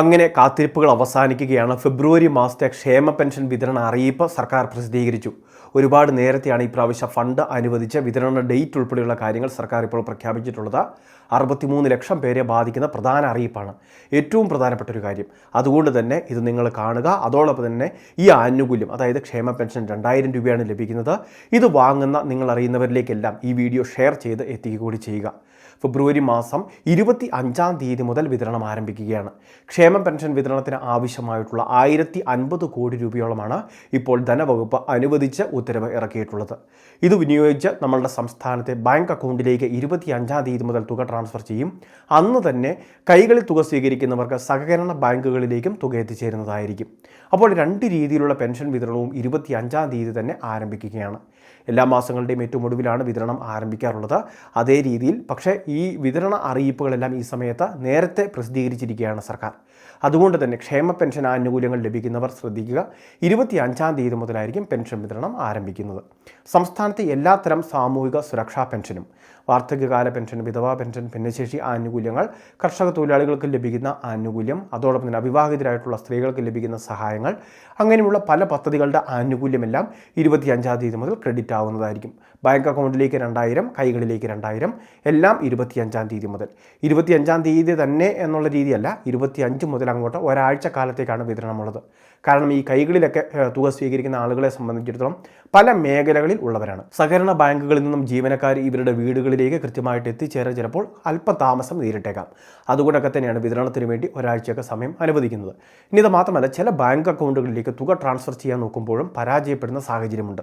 അങ്ങനെ കാത്തിരിപ്പുകൾ അവസാനിക്കുകയാണ്. ഫെബ്രുവരി മാസത്തെ ക്ഷേമ പെൻഷൻ വിതരണ അറിയിപ്പ് സർക്കാർ പ്രസിദ്ധീകരിച്ചു. ഒരുപാട് നേരത്തെയാണ് ഈ പ്രാവശ്യം ഫണ്ട് അനുവദിച്ച വിതരണ ഡേറ്റ് ഉൾപ്പെടെയുള്ള കാര്യങ്ങൾ സർക്കാർ ഇപ്പോൾ പ്രഖ്യാപിച്ചിട്ടുള്ളത്. അറുപത്തിമൂന്ന് ലക്ഷം പേരെ ബാധിക്കുന്ന പ്രധാന അറിയിപ്പാണ്. ഏറ്റവും പ്രധാനപ്പെട്ട ഒരു കാര്യം. അതുകൊണ്ട് തന്നെ ഇത് നിങ്ങൾ കാണുക. അതോടൊപ്പം തന്നെ ഈ ആനുകൂല്യം അതായത് ക്ഷേമ പെൻഷൻ രണ്ടായിരം രൂപയാണ് ലഭിക്കുന്നത്. ഇത് വാങ്ങുന്ന നിങ്ങൾ അറിയുന്നവരിലേക്കെല്ലാം ഈ വീഡിയോ ഷെയർ ചെയ്ത് എത്തിക്കുക കൂടി ചെയ്യുക. ഫെബ്രുവരി മാസം ഇരുപത്തി അഞ്ചാം തീയതി മുതൽ വിതരണം ആരംഭിക്കുകയാണ്. ക്ഷേമ പെൻഷൻ വിതരണത്തിന് ആവശ്യമായിട്ടുള്ള ആയിരത്തി അൻപത് കോടി രൂപയോളമാണ് ഇപ്പോൾ ധനവകുപ്പ് അനുവദിച്ച് ഉത്തരവ് ഇറക്കിയിട്ടുള്ളത്. ഇത് വിനിയോഗിച്ച് നമ്മളുടെ സംസ്ഥാനത്തെ ബാങ്ക് അക്കൗണ്ടിലേക്ക് ഇരുപത്തി അഞ്ചാം തീയതി മുതൽ തുക ട്രാൻസ്ഫർ ചെയ്യും. അന്ന് തന്നെ കൈകളിൽ തുക സ്വീകരിക്കുന്നവർക്ക് സഹകരണ ബാങ്കുകളിലേക്കും തുക എത്തിച്ചേരുന്നതായിരിക്കും. അപ്പോൾ രണ്ട് രീതിയിലുള്ള പെൻഷൻ വിതരണവും ഇരുപത്തി അഞ്ചാം തീയതി തന്നെ ആരംഭിക്കുകയാണ്. എല്ലാ മാസങ്ങളുടെയും ഏറ്റവും ഒടുവിലാണ് വിതരണം ആരംഭിക്കാറുള്ളത്. അതേ രീതിയിൽ പക്ഷേ ഈ വിതരണ അറിയിപ്പുകളെല്ലാം ഈ സമയത്ത് നേരത്തെ പ്രസിദ്ധീകരിച്ചിരിക്കുകയാണ് സർക്കാർ. അതുകൊണ്ട് തന്നെ ക്ഷേമ പെൻഷൻ ആനുകൂല്യങ്ങൾ ലഭിക്കുന്നവർ ശ്രദ്ധിക്കുക. ഇരുപത്തി അഞ്ചാം തീയതി മുതലായിരിക്കും പെൻഷൻ വിതരണം ആരംഭിക്കുന്നത്. സംസ്ഥാനത്തെ എല്ലാത്തരം സാമൂഹിക സുരക്ഷാ പെൻഷനും വാർദ്ധക്യകാല പെൻഷൻ വിധവാ പെൻഷൻ ഭിന്നശേഷി ആനുകൂല്യങ്ങൾ കർഷക തൊഴിലാളികൾക്ക് ലഭിക്കുന്ന ആനുകൂല്യം അതോടൊപ്പം തന്നെ അവിവാഹിതരായിട്ടുള്ള സ്ത്രീകൾക്ക് ലഭിക്കുന്ന സഹായങ്ങൾ അങ്ങനെയുള്ള പല പദ്ധതികളുടെ ആനുകൂല്യമെല്ലാം ഇരുപത്തി അഞ്ചാം തീയതി മുതൽ ക്രെഡിറ്റ് ആവുന്നതായിരിക്കും. ബാങ്ക് അക്കൗണ്ടിലേക്ക് രണ്ടായിരം കൈകളിലേക്ക് രണ്ടായിരം എല്ലാം ഇരുപത്തിയഞ്ചാം തീയതി മുതൽ. ഇരുപത്തിയഞ്ചാം തീയതി തന്നെ എന്നുള്ള രീതിയല്ല ഇരുപത്തിയഞ്ച് മുതൽ അങ്ങോട്ട് ഒരാഴ്ച കാലത്തേക്കാണ് വിതരണമുള്ളത്. കാരണം ഈ കൈകളിലൊക്കെ തുക സ്വീകരിക്കുന്ന ആളുകളെ സംബന്ധിച്ചിടത്തോളം പല മേഖലകളിൽ ഉള്ളവരാണ്. സഹകരണ ബാങ്കുകളിൽ നിന്നും ജീവനക്കാർ ഇവരുടെ വീടുകളിലേക്ക് കൃത്യമായിട്ട് എത്തിച്ചേരാൻ ചിലപ്പോൾ അല്പ താമസം നേരിട്ടേക്കാം. അതുകൊണ്ടൊക്കെ തന്നെയാണ് വിതരണത്തിന് വേണ്ടി ഒരാഴ്ചയൊക്കെ സമയം അനുവദിക്കുന്നത്. ഇനി ഇത് മാത്രമല്ല ചില ബാങ്ക് അക്കൗണ്ടുകളിലേക്ക് തുക ട്രാൻസ്ഫർ ചെയ്യാൻ നോക്കുമ്പോഴും പരാജയപ്പെടുന്ന സാഹചര്യമുണ്ട്.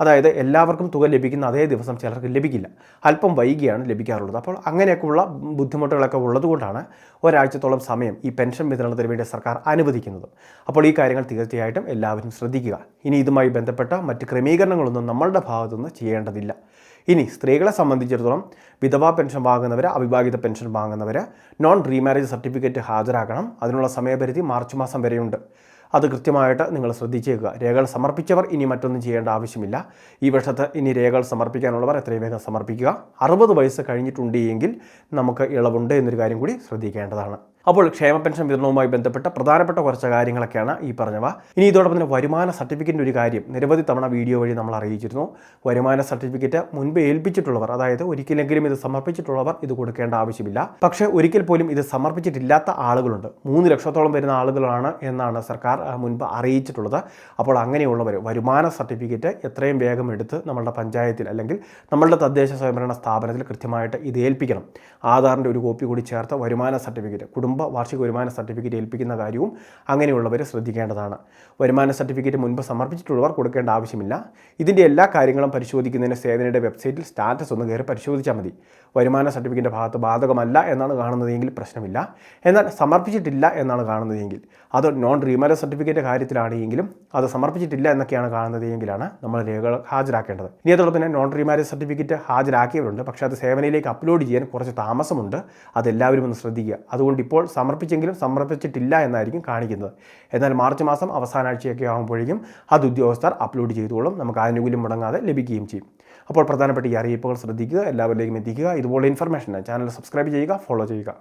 അതായത് എല്ലാവർക്കും തുക ലഭിക്കുന്ന അതേ ദിവസം ചിലർക്ക് ലഭിക്കില്ല. അല്പം വൈകിയാണ് ലഭിക്കാറുള്ളത്. അപ്പോൾ അങ്ങനെയൊക്കെയുള്ള ബുദ്ധിമുട്ടുകളൊക്കെ ഉള്ളതുകൊണ്ടാണ് ഒരാഴ്ചത്തോളം സമയം ഈ പെൻഷൻ വിതരണത്തിന് വേണ്ടി സർക്കാർ അനുവദിക്കുന്നത്. അപ്പോൾ ഈ കാര്യങ്ങൾ തീർച്ചയായിട്ടും എല്ലാവരും ശ്രദ്ധിക്കുക. ഇനി ഇതുമായി ബന്ധപ്പെട്ട മറ്റ് ക്രമീകരണങ്ങളൊന്നും നമ്മളുടെ ഭാഗത്തുനിന്ന് ചെയ്യേണ്ടതില്ല. ഇനി സ്ത്രീകളെ സംബന്ധിച്ചിടത്തോളം വിധവാ പെൻഷൻ വാങ്ങുന്നവർ അവിവാഹിത പെൻഷൻ വാങ്ങുന്നവർ നോൺ റീമാരേജ് സർട്ടിഫിക്കറ്റ് ഹാജരാക്കണം അതിനുള്ള സമയപരിധി മാർച്ച് മാസം വരെയുണ്ട്. അത് കൃത്യമായിട്ട് നിങ്ങൾ ശ്രദ്ധിച്ചേക്കുക. രേഖകൾ സമർപ്പിച്ചവർ ഇനി മറ്റൊന്നും ചെയ്യേണ്ട ആവശ്യമില്ല. ഈ വർഷത്ത് ഇനി രേഖകൾ സമർപ്പിക്കാനുള്ളവർ എത്രയും വേഗം സമർപ്പിക്കുക. അറുപത് വയസ്സ് കഴിഞ്ഞിട്ടുണ്ട് എങ്കിൽ നമുക്ക് ഇളവുണ്ട് എന്നൊരു കാര്യം കൂടി ശ്രദ്ധിക്കേണ്ടതാണ്. അപ്പോൾ ക്ഷേമ പെൻഷൻ വിതരണവുമായി ബന്ധപ്പെട്ട പ്രധാനപ്പെട്ട കുറച്ച് കാര്യങ്ങളൊക്കെയാണ് ഈ പറഞ്ഞവ. ഇനി ഇതോടൊപ്പം തന്നെ വരുമാന സർട്ടിഫിക്കറ്റിന്റെ ഒരു കാര്യം നിരവധി തവണ വീഡിയോ വഴി നമ്മൾ അറിയിച്ചിരുന്നു. വരുമാന സർട്ടിഫിക്കറ്റ് മുൻപ് ഏൽപ്പിച്ചിട്ടുള്ളവർ അതായത് ഒരിക്കലെങ്കിലും ഇത് സമർപ്പിച്ചിട്ടുള്ളവർ ഇത് കൊടുക്കേണ്ട ആവശ്യമില്ല. പക്ഷേ ഒരിക്കൽ പോലും ഇത് സമർപ്പിച്ചിട്ടില്ലാത്ത ആളുകളുണ്ട്. മൂന്ന് ലക്ഷത്തോളം വരുന്ന ആളുകളാണ് എന്നാണ് സർക്കാർ മുൻപ് അറിയിച്ചിട്ടുള്ളത്. അപ്പോൾ അങ്ങനെയുള്ളവർ വരുമാന സർട്ടിഫിക്കറ്റ് എത്രയും വേഗം എടുത്ത് നമ്മളുടെ പഞ്ചായത്തിൽ അല്ലെങ്കിൽ നമ്മളുടെ തദ്ദേശ സ്വയംഭരണ സ്ഥാപനത്തിൽ കൃത്യമായിട്ട് ഇത് ഏൽപ്പിക്കണം. ആധാറിന്റെ ഒരു കോപ്പി കൂടി ചേർത്ത വരുമാന സർട്ടിഫിക്കറ്റ് കുടുംബ വാർഷിക വരുമാന സർട്ടിഫിക്കറ്റ് ഏൽപ്പിക്കുന്ന കാര്യവും അങ്ങനെയുള്ളവർ ശ്രദ്ധിക്കേണ്ടതാണ്. വരുമാന സർട്ടിഫിക്കറ്റ് മുൻപ് സമർപ്പിച്ചിട്ടുള്ളവർ കൊടുക്കേണ്ട ആവശ്യമില്ല. ഇതിന്റെ എല്ലാ കാര്യങ്ങളും പരിശോധിക്കുന്നതിന് സേവനയുടെ വെബ്സൈറ്റിൽ സ്റ്റാറ്റസ് ഒന്ന് കയറി പരിശോധിച്ചാൽ മതി. വരുമാന സർട്ടിഫിക്കറ്റിന്റെ ഭാഗത്ത് ബാധകമല്ല എന്നാണ് കാണുന്നതെങ്കിൽ പ്രശ്നമില്ല. എന്നാൽ സമർപ്പിച്ചിട്ടില്ല എന്നാണ് കാണുന്നതെങ്കിൽ അത് നോൺ റീമാല സർട്ടിഫിക്കറ്റ് കാര്യത്തിലാണെങ്കിലും അത് സമർപ്പിച്ചിട്ടില്ല എന്നൊക്കെയാണ് കാണുന്നതെങ്കിലാണ് നമ്മൾ രേഖകൾ ഹാജരാക്കേണ്ടത്. ഇനി അതോടൊപ്പം തന്നെ നോൺ റീമാരേജ് സർട്ടിഫിക്കറ്റ് ഹാജരാക്കിയവരുണ്ട്. പക്ഷേ അത് സേവനയിലേക്ക് അപ്ലോഡ് ചെയ്യാൻ കുറച്ച് താമസമുണ്ട്. അതെല്ലാവരും ഒന്ന് ശ്രദ്ധിക്കുക. അതുകൊണ്ട് ഇപ്പോൾ സമർപ്പിച്ചെങ്കിലും സമർപ്പിച്ചിട്ടില്ല എന്നായിരിക്കും കാണിക്കുന്നത്. എന്നാൽ മാർച്ച് മാസം അവസാന ആഴ്ചയൊക്കെ ആകുമ്പോഴേക്കും അത് ഉദ്യോഗസ്ഥർ അപ്ലോഡ് ചെയ്തോളും നമുക്ക് ആനുകൂല്യം മുടങ്ങാതെ ലഭിക്കുകയും ചെയ്യും. അപ്പോൾ പ്രധാനപ്പെട്ട ഈ അറിയിപ്പുകൾ ശ്രദ്ധിക്കുക എല്ലാവരിലേക്കും എത്തിക്കുക. ഇതുപോലെ ഇൻഫർമേഷൻ ചാനൽ സബ്സ്ക്രൈബ് ചെയ്യുക ഫോളോ ചെയ്യുക.